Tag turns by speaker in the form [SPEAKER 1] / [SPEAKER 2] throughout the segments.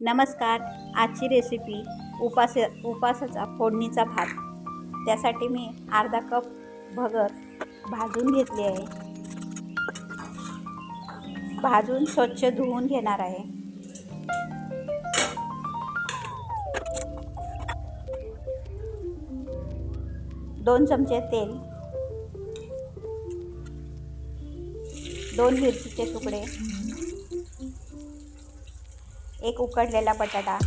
[SPEAKER 1] नमस्कार आजची रेसिपी उपास उपासाचा फोडणीचा भात. त्यासाठी मी अर्धा कप भगर भाजून घेतली आहे. भाजून स्वच्छ धुवून घेणार आहे. दोन चमचे तेल. दोन मिरचीचे तुकडे. एक उकडलेला बटाटा.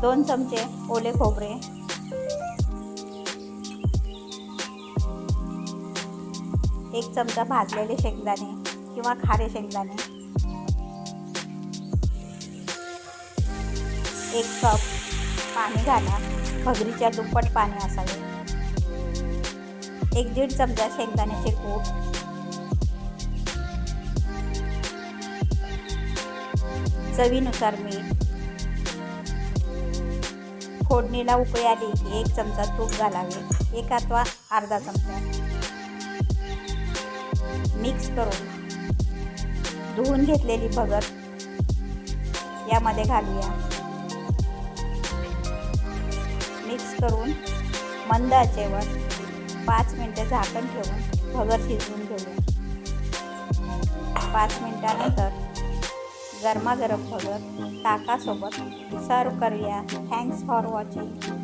[SPEAKER 1] दोन चमचे ओले खोबरे. एक चमचा भाजलेले शेंगदाणे किंवा खारे शेंगदाणे. एक कप पाणी घाला. भगरीच्या दुप्पट पाणी असावे. एक दीड चमचा शेंगदाण्याचे कूट चवीनुसार मीठ. फोडणीला उकळी आली की एक चमचा तूप घालावे. एक अथवा अर्धा चमचा. मिक्स करून धुवून घेतलेली भगत यामध्ये घालूया. मिक्स करून मंद आचेवर पाच मिनटं झाकण ठेवून भगर शिजवून घेऊया पाच मिनटानंतर गरमागरम भगर ताकासोबत सर्व करूया. Thanks for watching